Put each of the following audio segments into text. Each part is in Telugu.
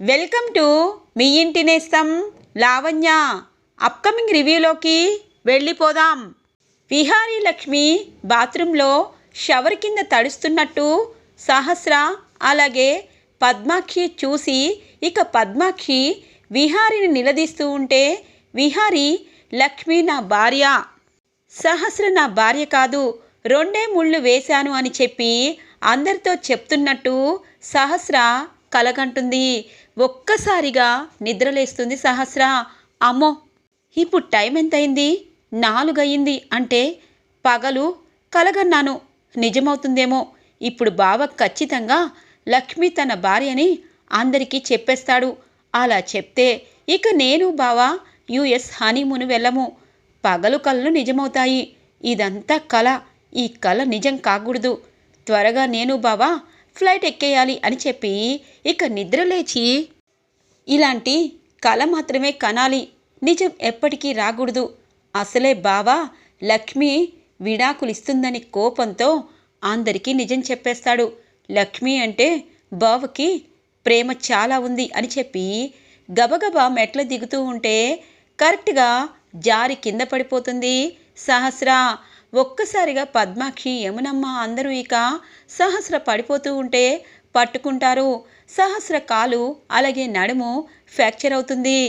వెల్కమ్ టు మీ ఇంటి నేస్తం లావణ్య. అప్కమింగ్ రివ్యూలోకి వెళ్ళిపోదాం. విహారీ లక్ష్మి బాత్రూంలో షవర్ కింద తడుస్తున్నట్టు సహస్ర అలాగే పద్మాక్షి చూసి ఇక పద్మాక్షి విహారిని నిలదీస్తూ ఉంటే విహారి లక్ష్మి నా భార్య. సహస్ర నా భార్య కాదు రెండే ముళ్ళు వేశాను అని చెప్పి అందరితో చెప్తున్నట్టు సహస్ర కలగంటుంది. ఒక్కసారిగా నిద్రలేస్తుంది సహస్ర. అమ్మో ఇప్పుడు టైం ఎంతయింది? నాలుగయింది అంటే పగలు కలగన్నాను. నిజమవుతుందేమో. ఇప్పుడు బావ ఖచ్చితంగా లక్ష్మి తన భార్యని అందరికీ చెప్పేస్తాడు. అలా చెప్తే ఇక నేను బావ యుఎస్ హనీమూన్ వెళ్ళము. పగలు కళ్ళు నిజమవుతాయి. ఇదంతా కళ ఈ కళ నిజం కాకూడదు. త్వరగా నేను బావా ఫ్లైట్ ఎక్కేయాలి అని చెప్పి ఇక నిద్రలేచి ఇలాంటి కళ మాత్రమే కనాలి. నిజం ఎప్పటికీ రాకూడదు. అసలే బావా లక్ష్మి విడాకులిస్తుందని కోపంతో అందరికీ నిజం చెప్పేస్తాడు. లక్ష్మి అంటే బావకి ప్రేమ చాలా ఉంది అని చెప్పి గబగబా మెట్ల దిగుతూ ఉంటే కరెక్ట్గా జారి కింద పడిపోతుంది సహస్ర. ఒక్కసారిగా పద్మాక్షి యమునమ్మ అందరూ ఇక సహస్ర పడిపోతూ ఉంటే పట్టుకుంటారు. సహస్ర కాలు అలాగే నడుము ఫ్రాక్చర్ అవుతుంది.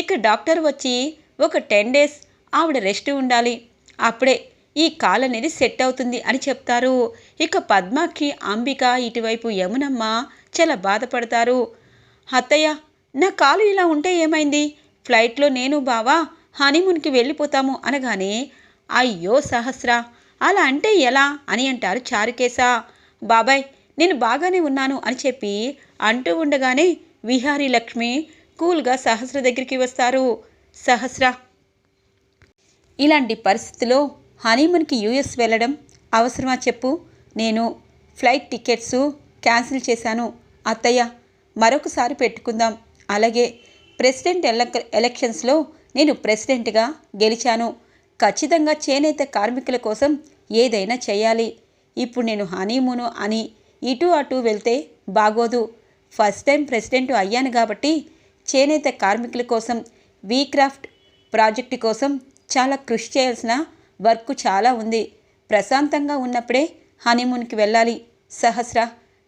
ఇక డాక్టర్ వచ్చి ఒక టెన్ డేస్ ఆవిడ రెస్ట్ ఉండాలి. అప్పుడే ఈ కాలు అనేది సెట్ అవుతుంది అని చెప్తారు. ఇక పద్మాక్షి అంబిక ఇటువైపు యమునమ్మ చాలా బాధపడతారు. అత్తయ్య నా కాలు ఇలా ఉంటే ఏమైంది? ఫ్లైట్లో నేను బావా హనీమూన్కి వెళ్ళిపోతాము అనగానే అయ్యో సహస్ర అలా అంటే ఎలా? అని అంటారు చారుకేశ. బాబాయ్ నేను బాగానే ఉన్నాను అని చెప్పి అంటూ ఉండగానే విహారీ లక్ష్మి కూల్గా సహస్ర దగ్గరికి వస్తారు. సహస్ర ఇలాంటి పరిస్థితిలో హనీమూన్కి యూఎస్ వెళ్ళడం అవసరమా చెప్పు. నేను ఫ్లైట్ టికెట్స్ క్యాన్సిల్ చేశాను. అత్తయ్య మరొకసారి పెట్టుకుందాం. అలాగే ప్రెసిడెంట్ ఎలక్ ఎలక్షన్స్లో నేను ప్రెసిడెంట్గా గెలిచాను. ఖచ్చితంగా చేనేత కార్మికుల కోసం ఏదైనా చేయాలి. ఇప్పుడు నేను హనీమూను అని ఇటు అటు వెళ్తే బాగోదు. ఫస్ట్ టైం ప్రెసిడెంట్ అయ్యాను కాబట్టి చేనేత కార్మికుల కోసం వీక్రాఫ్ట్ ప్రాజెక్టు కోసం చాలా కృషి చేయాల్సిన వర్క్ చాలా ఉంది. ప్రశాంతంగా ఉన్నప్పుడే హనీమూన్కి వెళ్ళాలి. సహస్ర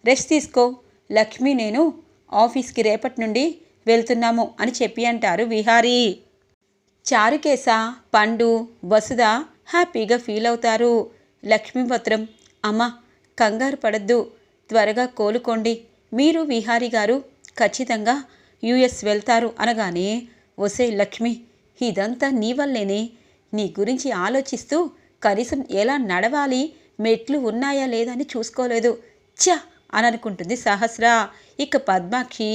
రెస్ట్ తీసుకో. లక్ష్మి నేను ఆఫీస్కి రేపటి నుండి వెళ్తున్నాము అని చెప్పి అంటారు విహారీ. చారుకేశ పండు వసుధ హ్యాపీగా ఫీల్ అవుతారు. లక్ష్మీపత్రం అమ్మ కంగారు పడద్దు త్వరగా కోలుకోండి. మీరు విహారీ గారు ఖచ్చితంగా యుఎస్ వెళ్తారు అనగానే ఒసే లక్ష్మి ఇదంతా నీ వల్లేనే. నీ గురించి ఆలోచిస్తూ కనీసం ఎలా నడవాలి మెట్లు ఉన్నాయా లేదా అని చూసుకోలేదు. ఛ! అని అనుకుంటుంది సహస్ర. ఇక పద్మాక్షి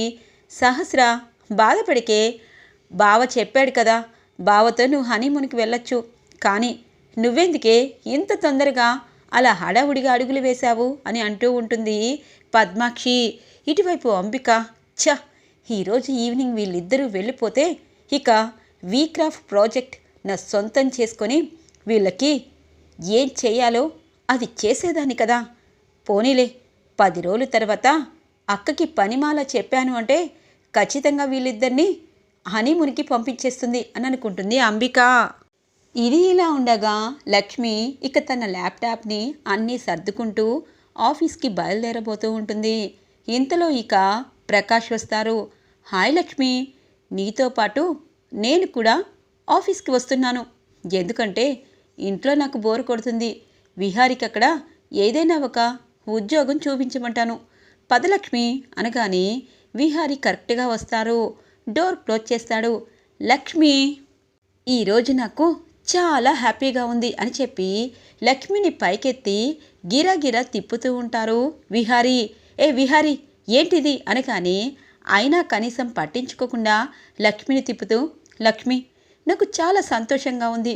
సహస్ర బాధపడికే బావ చెప్పాడు కదా బావతో నువ్వు హనీమూన్కి వెళ్ళొచ్చు. కానీ నువ్వెందుకే ఇంత తొందరగా అలా హడావుడిగా అడుగులు వేశావు అని అంటూ ఉంటుంది పద్మాక్షి. ఇటువైపు అంబిక ఛ! ఈరోజు ఈవినింగ్ వీళ్ళిద్దరూ వెళ్ళిపోతే ఇక వీక్రాఫ్ ప్రాజెక్ట్ నా సొంతం చేసుకొని వీళ్ళకి ఏం చేయాలో అది చేసేదాన్ని కదా. పోనీలే పది రోజుల తర్వాత అక్కకి పనిమాల చెప్పాను అంటే ఖచ్చితంగా వీళ్ళిద్దరినీ హనీమూన్కి పంపించేస్తుంది అని అనుకుంటుంది అంబిక. ఇది ఇలా ఉండగా లక్ష్మి ఇక తన ల్యాప్టాప్ని అన్నీ సర్దుకుంటూ ఆఫీస్కి బయలుదేరబోతూ ఉంటుంది. ఇంతలో ఇక ప్రకాష్ వస్తారు. హాయ్ లక్ష్మి నీతో పాటు నేను కూడా ఆఫీస్కి వస్తున్నాను. ఎందుకంటే ఇంట్లో నాకు బోర్ కొడుతుంది. విహారికి అక్కడ ఏదైనా ఒక ఉద్యోగం చూపించమంటాను. పదలక్ష్మి అనగానే విహారి కరెక్ట్గా వస్తారు. డోర్ క్లోజ్ చేస్తాడు. లక్ష్మి ఈరోజు నాకు చాలా హ్యాపీగా ఉంది అని చెప్పి లక్ష్మిని పైకెత్తి గిరాగిరా తిప్పుతూ ఉంటారు. విహారీ ఏ విహారీ ఏంటిది అనగానే అయినా కనీసం పట్టించుకోకుండా లక్ష్మిని తిప్పుతూ లక్ష్మి నాకు చాలా సంతోషంగా ఉంది.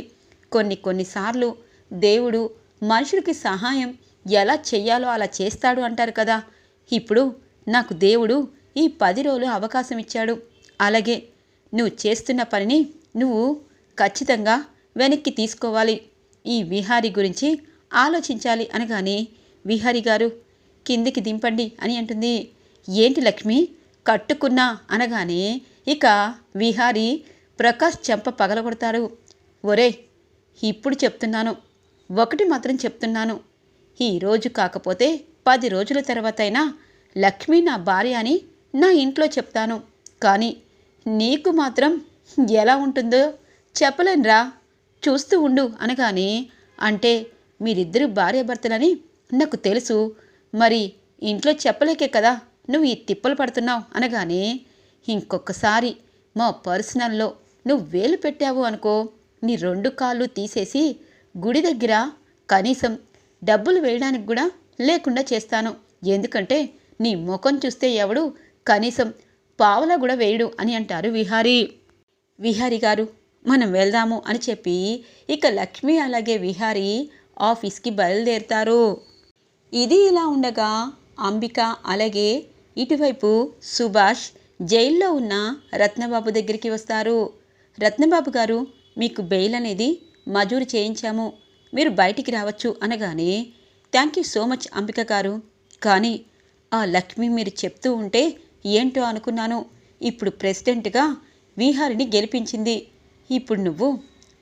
కొన్ని కొన్నిసార్లు దేవుడు మనుషులకి సహాయం ఎలా చెయ్యాలో అలా చేస్తాడు అంటారు కదా. ఇప్పుడు నాకు దేవుడు ఈ పది రోజులు అవకాశం ఇచ్చాడు. అలాగే నువ్వు చేస్తున్న పనిని నువ్వు ఖచ్చితంగా వెనక్కి తీసుకోవాలి. ఈ విహారి గురించి ఆలోచించాలి అనగానే విహారి గారు కిందికి దింపండి అని అంటుంది. ఏంటి లక్ష్మి? కట్టుకున్నా అనగానే ఇక విహారి ప్రకాష్ చెంప పగలగొడతారు. ఒరే ఇప్పుడు చెప్తున్నాను. ఒకటి మాత్రం చెప్తున్నాను. ఈ రోజు కాకపోతే పది రోజుల తర్వాతైనా లక్ష్మి నా భార్య అని నా ఇంట్లో చెప్తాను. కానీ నీకు మాత్రం ఎలా ఉంటుందో చెప్పలేనురా. చూస్తూ ఉండు అనగానే అంటే మీరిద్దరు భార్యాభర్తలని నాకు తెలుసు. మరి ఇంట్లో చెప్పలేకే కదా నువ్వు ఈ తిప్పలు పడుతున్నావు అనగానే ఇంకొకసారి మా పర్సనల్లో నువ్వు వేలు పెట్టావు అనుకో నీ రెండు కాళ్ళు తీసేసి గుడి దగ్గర కనీసం డబ్బులు వేయడానికి కూడా లేకుండా చేస్తాను. ఎందుకంటే నీ ముఖం చూస్తే ఎవడు కనీసం పావలా కూడా వేయడు అని అంటారు విహారీ. విహారి గారు మనం వెళ్దాము అని చెప్పి ఇక లక్ష్మి అలాగే విహారి ఆఫీస్కి బయలుదేరుతారు. ఇది ఇలా ఉండగా అంబిక అలాగే ఇటువైపు సుభాష్ జైల్లో ఉన్న రత్నబాబు దగ్గరికి వస్తారు. రత్నబాబు గారు మీకు బెయిల్ అనేది మజూరు చేయించాము మీరు బయటికి రావచ్చు అనగానే thank you so much Ambika గారు కానీ ఆ లక్ష్మి మీరు చెప్తూ ఉంటే ఏంటో అనుకున్నాను. ఇప్పుడు ప్రెసిడెంట్గా విహారిని గెలిపించింది. ఇప్పుడు నువ్వు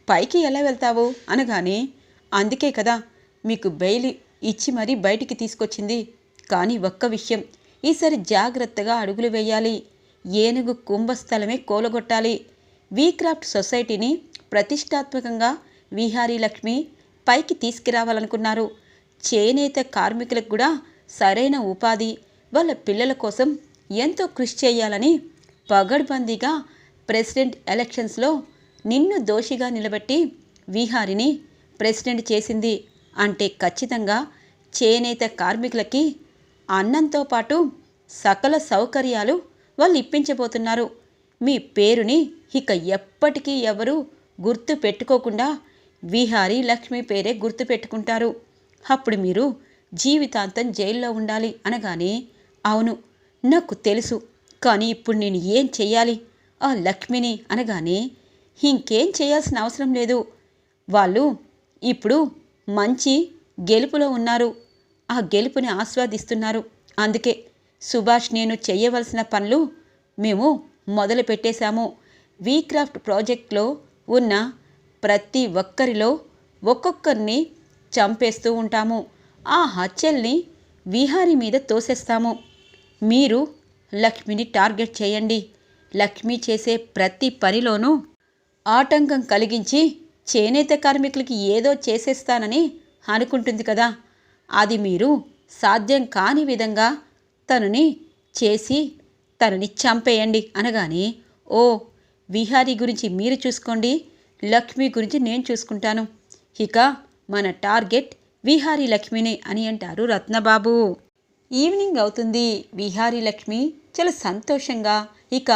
పైకి ఎలా వెళ్తావు? అనగానే అందుకే కదా మీకు బెయిల్ ఇచ్చి మరీ బయటికి తీసుకొచ్చింది. కానీ ఒక్క విషయం ఈసారి జాగ్రత్తగా అడుగులు వేయాలి. ఏనుగు కుంభస్థలమే కోలగొట్టాలి. వీక్రాఫ్ట్ సొసైటీని ప్రతిష్టాత్మకంగా విహారీ లక్ష్మి పైకి తీసుకురావాలనుకున్నారు. చేనేత కార్మికులకు కూడా సరైన ఉపాధి వాళ్ళ పిల్లల కోసం ఎంతో కృషి చేయాలని పగడ్బందీగా ప్రెసిడెంట్ ఎలక్షన్స్లో నిన్ను దోషిగా నిలబెట్టి విహారిని ప్రెసిడెంట్ చేసింది అంటే ఖచ్చితంగా చేనేత కార్మికులకి అన్నంతో పాటు సకల సౌకర్యాలు వాళ్ళు ఇప్పించబోతున్నారు. మీ పేరుని ఇక ఎప్పటికీ ఎవరు గుర్తు పెట్టుకోకుండా విహారీ లక్ష్మి పేరే గుర్తు పెట్టుకుంటారు. అప్పుడు మీరు జీవితాంతం జైల్లో ఉండాలి అనగానే అవును నాకు తెలుసు కానీ ఇప్పుడు నేను ఏం చెయ్యాలి? ఆ లక్ష్మిని అనగానే ఇంకేం చేయాల్సిన అవసరం లేదు. వాళ్ళు ఇప్పుడు మంచి గెలుపులో ఉన్నారు. ఆ గెలుపుని ఆస్వాదిస్తున్నారు. అందుకే సుభాష్ నేను చేయవలసిన పనులు మేము మొదలు పెట్టేశాము. వీక్రాఫ్ట్ ప్రాజెక్ట్లో ఉన్న ప్రతి ఒక్కరిలో ఒక్కొక్కరిని చంపేస్తూ ఉంటాము. ఆ హత్యల్ని విహారి మీద తోసేస్తాము. మీరు లక్ష్మిని టార్గెట్ చేయండి. లక్ష్మి చేసే ప్రతి పనిలోనూ ఆటంకం కలిగించి చేనేత కార్మికులకి ఏదో చేసేస్తానని అనుకుంటుంది కదా. అది మీరు సాధ్యం కాని విధంగా తనని చేసి తనని చంపేయండి అనగానే ఓ విహారీ గురించి మీరు చూసుకోండి లక్ష్మి గురించి నేను చూసుకుంటాను. ఇక మన టార్గెట్ విహారీ లక్ష్మిని అని అంటారు రత్నబాబు. ఈవినింగ్ అవుతుంది. విహారీ లక్ష్మి చాలా సంతోషంగా ఇక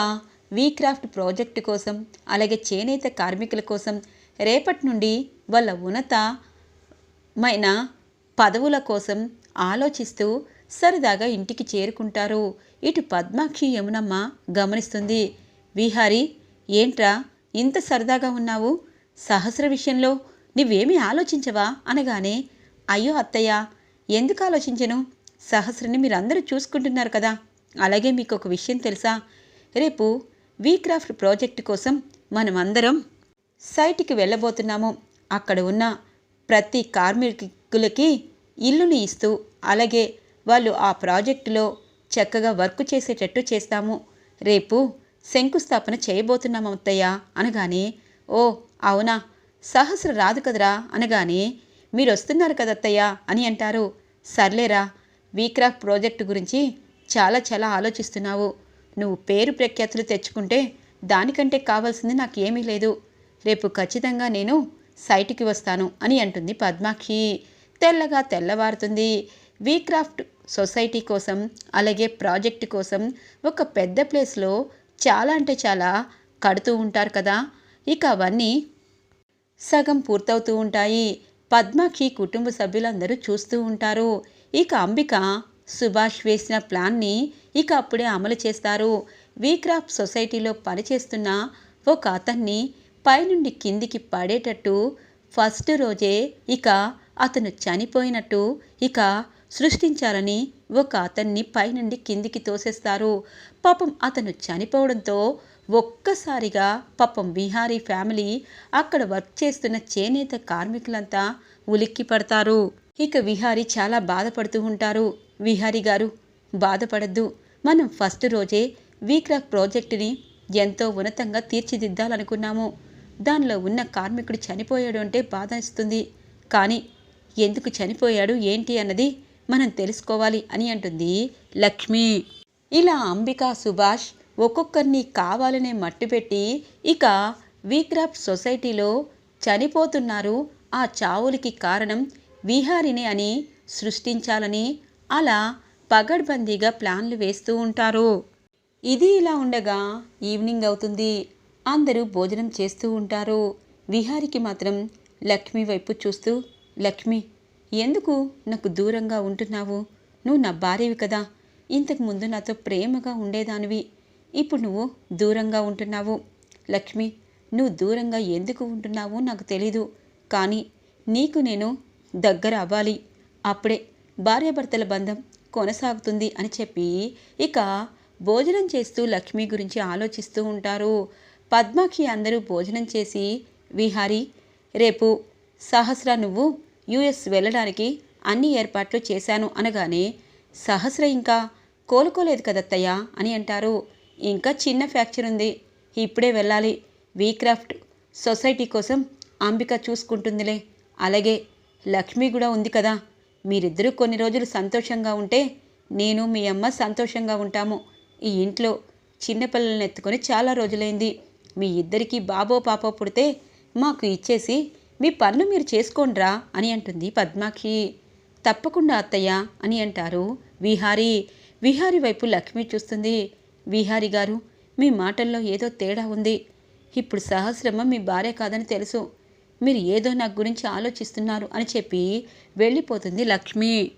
వీక్రాఫ్ట్ ప్రాజెక్టు కోసం అలాగే చేనేత కార్మికుల కోసం రేపటి నుండి వాళ్ళ ఉన్నతమైన పదవుల కోసం ఆలోచిస్తూ సరదాగా ఇంటికి చేరుకుంటారు. ఇటు పద్మాక్షి యమునమ్మ గమనిస్తుంది. విహారి ఏంట్రా ఇంత సరదాగా ఉన్నావు? సహస్ర విషయంలో నువ్వేమీ ఆలోచించవా? అనగానే అయ్యో అత్తయ్య ఎందుకు ఆలోచించను? సహస్రని మీరందరూ చూసుకుంటున్నారు కదా. అలాగే మీకు ఒక విషయం తెలుసా? రేపు వీక్రాఫ్ట్ ప్రాజెక్టు కోసం మనం అందరం సైట్కి వెళ్ళబోతున్నాము. అక్కడ ఉన్న ప్రతి కార్మికులకి ఇల్లుని ఇస్తూ అలాగే వాళ్ళు ఆ ప్రాజెక్టులో చక్కగా వర్క్ చేసేటట్టు చేస్తాము. రేపు శంకుస్థాపన చేయబోతున్నాం అత్తయ్య అనగానే ఓ అవునా సహస్ర రాదు కదరా అనగానే మీరు వస్తున్నారు కదత్తయ్య అని అంటారు. సర్లేరా వీక్రాఫ్ట్ ప్రాజెక్టు గురించి చాలా చాలా ఆలోచిస్తున్నావు. నువ్వు పేరు ప్రఖ్యాతులు తెచ్చుకుంటే దానికంటే కావాల్సింది నాకు ఏమీ లేదు. రేపు ఖచ్చితంగా నేను సైట్కి వస్తాను అని అంటుంది పద్మాక్షి. తెల్లగా తెల్లవారుతుంది. వీక్రాఫ్ట్ సొసైటీ కోసం అలాగే ప్రాజెక్ట్ కోసం ఒక పెద్ద ప్లేస్లో చాలా అంటే చాలా కడుతూ ఉంటారు కదా. ఇక అవన్నీ సగం పూర్తవుతూ ఉంటాయి. పద్మాక్షి కుటుంబ సభ్యులందరూ చూస్తూ ఉంటారు. ఇక అంబిక సుభాష్ వేసిన ప్లాన్ని ఇక అప్పుడే అమలు చేస్తారు. వీక్రాఫ్ట్ సొసైటీలో పనిచేస్తున్న ఒక అతన్ని పైనుండి కిందికి పడేటట్టు ఫస్ట్ రోజే ఇక అతను చనిపోయినట్టు ఇక సృష్టించాలని ఒక అతన్ని పైనుండి కిందికి తోసేస్తారు. పాపం అతను చనిపోవడంతో ఒక్కసారిగా పాపం విహారీ ఫ్యామిలీ అక్కడ వర్క్ చేస్తున్న చేనేత కార్మికులంతా ఉలిక్కి పడతారు ఇక విహారీ చాలా బాధపడుతూ ఉంటారు. విహారీ గారు బాధపడద్దు. మనం ఫస్ట్ రోజే వీక్రాక్ ప్రాజెక్టుని ఎంతో ఉన్నతంగా తీర్చిదిద్దాలనుకున్నాము. దానిలో ఉన్న కార్మికుడు చనిపోయాడు అంటే బాధ ఇస్తుంది కానీ ఎందుకు చనిపోయాడు ఏంటి అన్నది మనం తెలుసుకోవాలి అని అంటుంది లక్ష్మి. ఇలా అంబిక సుభాష్ ఒక్కొక్కరిని కావాలనే మట్టుపెట్టి ఇక వీక్రాఫ్ట్ సొసైటీలో చనిపోతున్నారు. ఆ చావులకి కారణం విహారిని అని సృష్టించాలని అలా పగడ్బందీగా ప్లాన్లు వేస్తూ ఉంటారు. ఇది ఇలా ఉండగా ఈవినింగ్ అవుతుంది. అందరూ భోజనం చేస్తూ ఉంటారు. విహారికి మాత్రం లక్ష్మి వైపు చూస్తూ లక్ష్మి ఎందుకు నాకు దూరంగా ఉంటున్నావు? నువ్వు నా భార్యవి కదా. ఇంతకు ముందు నాతో ప్రేమగా ఉండేదానివి. ఇప్పుడు నువ్వు దూరంగా ఉంటున్నావు. లక్ష్మి నువ్వు దూరంగా ఎందుకు ఉంటున్నావో నాకు తెలీదు. కానీ నీకు నేను దగ్గర అవ్వాలి అప్పుడే భార్యాభర్తల బంధం కొనసాగుతుంది అని చెప్పి ఇక భోజనం చేస్తూ లక్ష్మి గురించి ఆలోచిస్తూ ఉంటారు. పద్మాక్షి అందరూ భోజనం చేసి విహారి రేపు సహస్ర నువ్వు యుఎస్ వెళ్ళడానికి అన్ని ఏర్పాట్లు చేశాను అనగానే సహస్ర ఇంకా కోలుకోలేదు కదత్తయ్య అని అంటారు. ఇంకా చిన్న ఫ్యాక్చర్ ఉంది. ఇప్పుడే వెళ్ళాలి. వీక్రాఫ్ట్ సొసైటీ కోసం అంబిక చూసుకుంటుందిలే. అలాగే లక్ష్మి కూడా ఉంది కదా. మీరిద్దరూ కొన్ని రోజులు సంతోషంగా ఉంటే నేను మీ అమ్మ సంతోషంగా ఉంటాము. ఈ ఇంట్లో చిన్నపిల్లల్ని ఎత్తుకొని చాలా రోజులైంది. మీ ఇద్దరికీ బాబో పాపో పుడితే మాకు ఇచ్చేసి మీ పనులు మీరు చేసుకోండ్రా అని అంటుంది పద్మాక్షి. తప్పకుండా అత్తయ్య అని అంటారు విహారి. విహారి వైపు లక్ష్మి చూస్తుంది. విహారి గారు మీ మాటల్లో ఏదో తేడా ఉంది. ఇప్పుడు సహస్రమ్మ మీ భార్య కాదని తెలుసు. మీరు ఏదో నా గురించి ఆలోచిస్తున్నారు అని చెప్పి వెళ్ళిపోతుంది లక్ష్మి.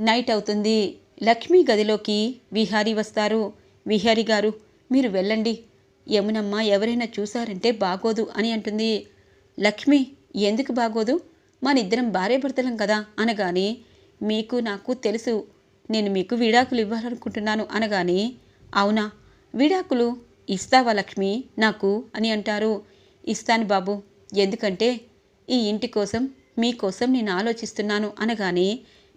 నైట్ అవుతుంది. లక్ష్మి గదిలోకి విహారీ వస్తారు. విహారీ గారు మీరు వెళ్ళండి. యమునమ్మ ఎవరైనా చూసారంటే బాగోదు అని అంటుంది. లక్ష్మి ఎందుకు బాగోదు? మన ఇద్దరం భార్యాభర్తలం కదా అనగానే మీకు నాకు తెలుసు. నేను మీకు విడాకులు ఇవ్వాలనుకుంటున్నాను అనగానే అవునా? విడాకులు ఇస్తావా లక్ష్మి? నాకు అని అంటారు. ఇస్తాను బాబు. ఎందుకంటే ఈ ఇంటి కోసం మీకోసం నేను ఆలోచిస్తున్నాను అనగానే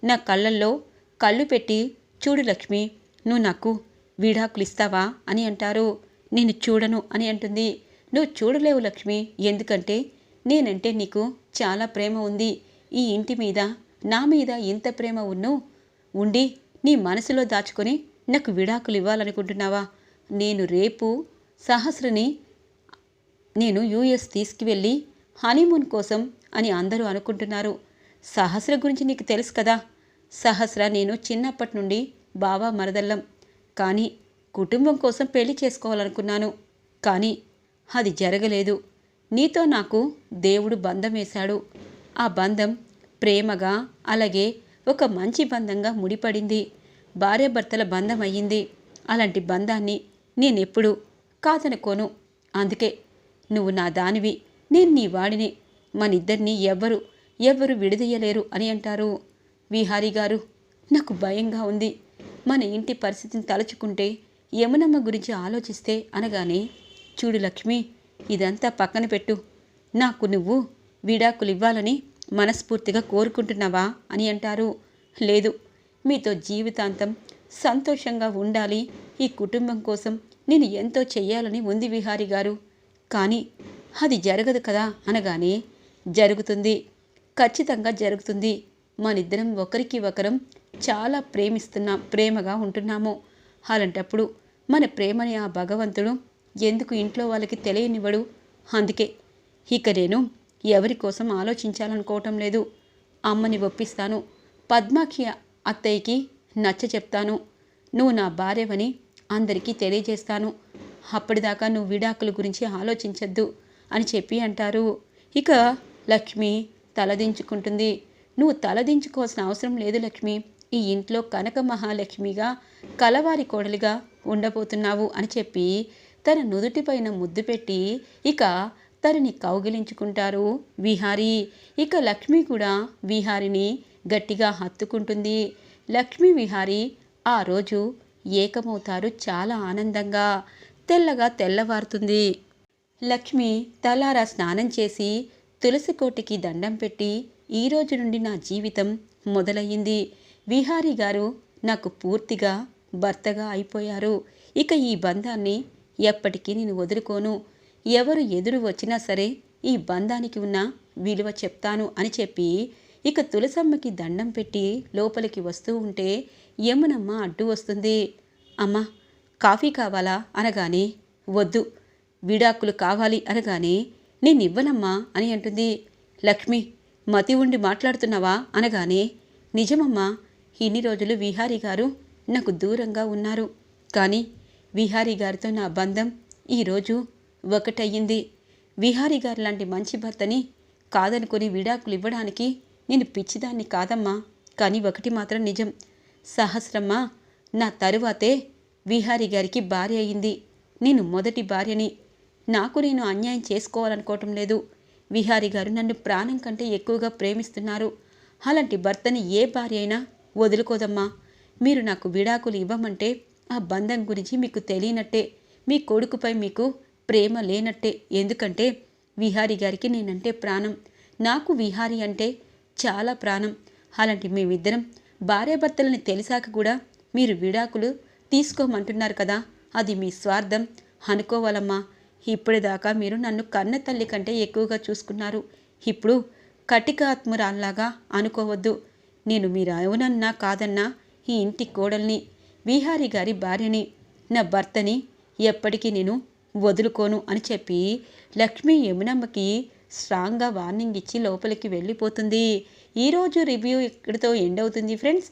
నా కళ్ళల్లో కళ్ళు పెట్టి చూడు లక్ష్మి నువ్వు నాకు వీడాకులు ఇస్తావా అని అంటారు. నేను చూడను అని అంటుంది. నువ్వు చూడలేవు లక్ష్మి ఎందుకంటే నేనంటే నీకు చాలా ప్రేమ ఉంది. ఈ ఇంటి మీద నా మీద ఇంత ప్రేమ ఉన్ను ఉండి నీ మనసులో దాచుకొని నాకు విడాకులు ఇవ్వాలనుకుంటున్నావా నేను రేపు సహస్రని నేను యూఎస్ తీసుకువెళ్ళి హనీమూన్ కోసం అని అందరూ అనుకుంటున్నారు. సహస్ర గురించి నీకు తెలుసు కదా. సహస్ర నేను చిన్నప్పటి నుండి బావా మరదల్లం కానీ కుటుంబం కోసం పెళ్ళి చేసుకోవాలనుకున్నాను. కానీ అది జరగలేదు. నీతో నాకు దేవుడు బంధం వేశాడు. ఆ బంధం ప్రేమగా అలాగే ఒక మంచి బంధంగా ముడిపడింది. భార్యాభర్తల బంధం అయ్యింది. అలాంటి బంధాన్ని నేనెప్పుడు కాదనుకోను. అందుకే నువ్వు నా దానివి నేను నీ వాడిని. మనిద్దరినీ ఎవ్వరు ఎవ్వరు విడదీయలేరు అని అంటారు. విహారీ గారు నాకు భయంగా ఉంది. మన ఇంటి పరిస్థితిని తలుచుకుంటే యమునమ్మ గురించి ఆలోచిస్తే అనగానే చూడు లక్ష్మి ఇదంతా పక్కన పెట్టు. నాకు నువ్వు విడాకులు ఇవ్వాలని మనస్ఫూర్తిగా కోరుకుంటున్నావా అని అంటారు. లేదు మీతో జీవితాంతం సంతోషంగా ఉండాలి. ఈ కుటుంబం కోసం నేను ఎంతో చెయ్యాలని ఉంది విహారి గారు. కానీ అది జరగదు కదా అనగానే జరుగుతుంది. ఖచ్చితంగా జరుగుతుంది. మనిద్దరం ఒకరికి ఒకరం చాలా ప్రేమిస్తున్నాం ప్రేమగా ఉంటున్నాము. అలాంటప్పుడు మన ప్రేమని ఆ భగవంతుడు ఎందుకు ఇంట్లో వాళ్ళకి తెలియనివ్వడు? అందుకే ఇక నేను ఎవరి కోసం ఆలోచించాలనుకోవటం లేదు. అమ్మని ఒప్పిస్తాను. పద్మాక్షి అత్తయ్యకి నచ్చ చెప్తాను నువ్వు నా భార్యవని అందరికీ తెలియజేస్తాను. అప్పటిదాకా నువ్వు విడాకుల గురించి ఆలోచించద్దు అని చెప్పి అంటారు. ఇక లక్ష్మి తలదించుకుంటుంది. నువ్వు తలదించుకోవాల్సిన అవసరం లేదు లక్ష్మి. ఈ ఇంట్లో కనక మహాలక్ష్మిగా కలవారి కోడలిగా ఉండబోతున్నావు అని చెప్పి తన నుదుటిపైన ముద్దు పెట్టి ఇక తనని కౌగిలించుకుంటారు విహారీ. ఇక లక్ష్మి కూడా విహారిని గట్టిగా హత్తుకుంటుంది. లక్ష్మీ విహారి ఆ రోజు ఏకమవుతారు చాలా ఆనందంగా. తెల్లగా తెల్లవారుతుంది. లక్ష్మి తలారా స్నానం చేసి తులసి కోటికి దండం పెట్టి ఈ రోజు నుండి నా జీవితం మొదలయ్యింది. విహారీ గారు నాకు పూర్తిగా భర్తగా అయిపోయారు. ఇక ఈ బంధాన్ని ఎప్పటికీ నేను వదులుకోను. ఎవరు ఎదురు వచ్చినా సరే ఈ బంధానికి ఉన్న విలువ చెప్తాను అని చెప్పి ఇక తులసమ్మకి దండం పెట్టి లోపలికి వస్తూ ఉంటే యమునమ్మ అడ్డు వస్తుంది. అమ్మా కాఫీ కావాలా? అనగానే వద్దు. విడాకులు కావాలి అనగానే నేనివ్వనమ్మా అని అంటుంది. లక్ష్మి మతి ఉండి మాట్లాడుతున్నావా? అనగానే నిజమమ్మా ఇన్ని రోజులు విహారీ గారు నాకు దూరంగా ఉన్నారు. కానీ విహారీ గారితో నా బంధం ఈరోజు ఒకటయ్యింది. విహారీ గారు లాంటి మంచి భర్తని కాదనుకొని విడాకులు ఇవ్వడానికి నేను పిచ్చిదాన్ని కాదమ్మా. కానీ ఒకటి మాత్రం నిజం. సహస్రమ్మ నా తరువాతే విహారీ గారికి భార్య అయింది. నేను మొదటి భార్యని. నాకు నేను అన్యాయం చేసుకోవాలనుకోవటం లేదు. విహారీ గారు నన్ను ప్రాణం కంటే ఎక్కువగా ప్రేమిస్తున్నారు. అలాంటి భర్తని ఏ భార్య అయినా వదులుకోదమ్మా. మీరు నాకు విడాకులు ఇవ్వమంటే ఆ బంధం గురించి మీకు తెలియనట్టే. మీ కొడుకుపై మీకు ప్రేమ లేనట్టే. ఎందుకంటే విహారీ గారికి నేనంటే ప్రాణం. నాకు విహారీ అంటే చాలా ప్రాణం. అలాంటి మేమిద్దరం భార్యాభర్తలని తెలిసాక కూడా మీరు విడాకులు తీసుకోమంటున్నారు కదా. అది మీ స్వార్థం. అనుకోవాలమ్మా. ఇప్పటిదాకా మీరు నన్ను కన్న తల్లి కంటే ఎక్కువగా చూసుకున్నారు. ఇప్పుడు కటికాత్మురాల్లాగా అనుకోవద్దు. నేను మీరు అవునన్నా కాదన్నా ఈ ఇంటి కోడల్ని విహారీ గారి భార్యని నా భర్తని ఎప్పటికీ నేను వదులుకోను అని చెప్పి లక్ష్మీ యమునమ్మకి స్ట్రాంగ్గా వార్నింగ్ ఇచ్చి లోపలికి వెళ్ళిపోతుంది. ఈరోజు రివ్యూ ఇక్కడితో ఎండ్ అవుతుంది ఫ్రెండ్స్.